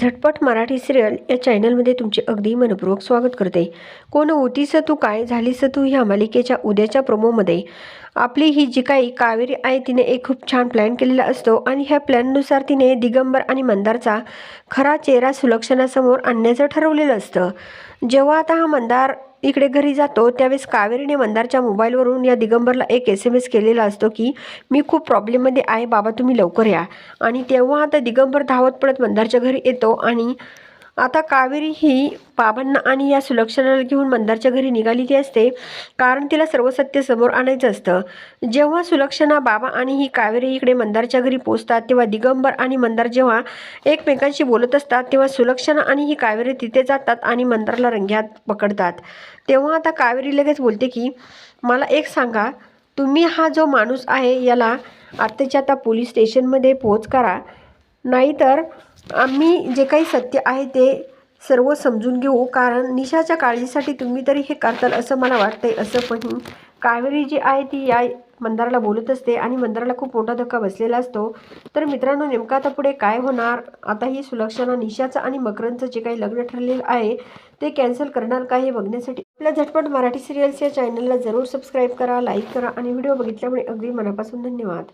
झटपट मराठी सिरियल या चॅनलमध्ये तुमचे अगदी मनपूर्वक स्वागत करते. कोण होतीस तू काय झालीस तू ह्या मालिकेच्या उद्याच्या प्रोमोमध्ये आपली ही जी काही कावेरी आहे तिने एक खूप छान प्लॅन केलेला असतो आणि ह्या प्लॅननुसार तिने दिगंबर आणि मंदारचा खरा चेहरा सुलक्षणासमोर आणण्याचं ठरवलेलं असतं. जेव्हा आता हा मंदार इकडे घरी जातो त्यावेळेस कावेरीने मंदारच्या मोबाईलवरून या दिगंबरला एक एस एम एस केलेला असतो की मी खूप प्रॉब्लेममध्ये आहे बाबा तुम्ही लवकर या. आणि तेव्हा आता दिगंबर धावत पडत मंदारच्या घरी येतो आणि आता कावेरी ही बाबांना आणि या सुलक्षणाला घेऊन मंदारच्या घरी निघालेली असते. कारण तिला सर्व सत्य समोर आणायचं असतं. जेव्हा सुलक्षणा बाबा आणि ही कावेरी इकडे मंदारच्या घरी पोचतात तेव्हा दिगंबर आणि मंदार जेव्हा एकमेकांशी बोलत असतात तेव्हा सुलक्षणा आणि ही कावेरी तिथे जातात आणि मंदारला रंग्यात पकडतात. तेव्हा आता कावेरी लगेच बोलते की मला एक सांगा तुम्ही हा जो माणूस आहे याला आत्ताच्या आता पोलीस स्टेशनमध्ये पोच करा. नाहीतर आम्ही जे काही सत्य आहे ते सर्व समजून घेऊ. कारण निशाच्या काळजीसाठी तुम्ही तरी हे करताल असं मला वाटतंय. असं पण कावेरी जी आहे ती या मंदाराला बोलत असते आणि मंदाराला खूप मोठा धक्का बसलेला असतो. तर मित्रांनो नेमका आता पुढे काय होणार? आता ही सुलक्षणा निशाचं आणि मकरंदचं जे काही लग्न ठरलेलं आहे ते कॅन्सल करणार का हे बघण्यासाठी आपल्या झटपट मराठी सिरियल्स या चॅनलला जरूर सबस्क्राईब करा लाईक करा आणि व्हिडिओ बघितल्यामुळे अगदी मनापासून धन्यवाद.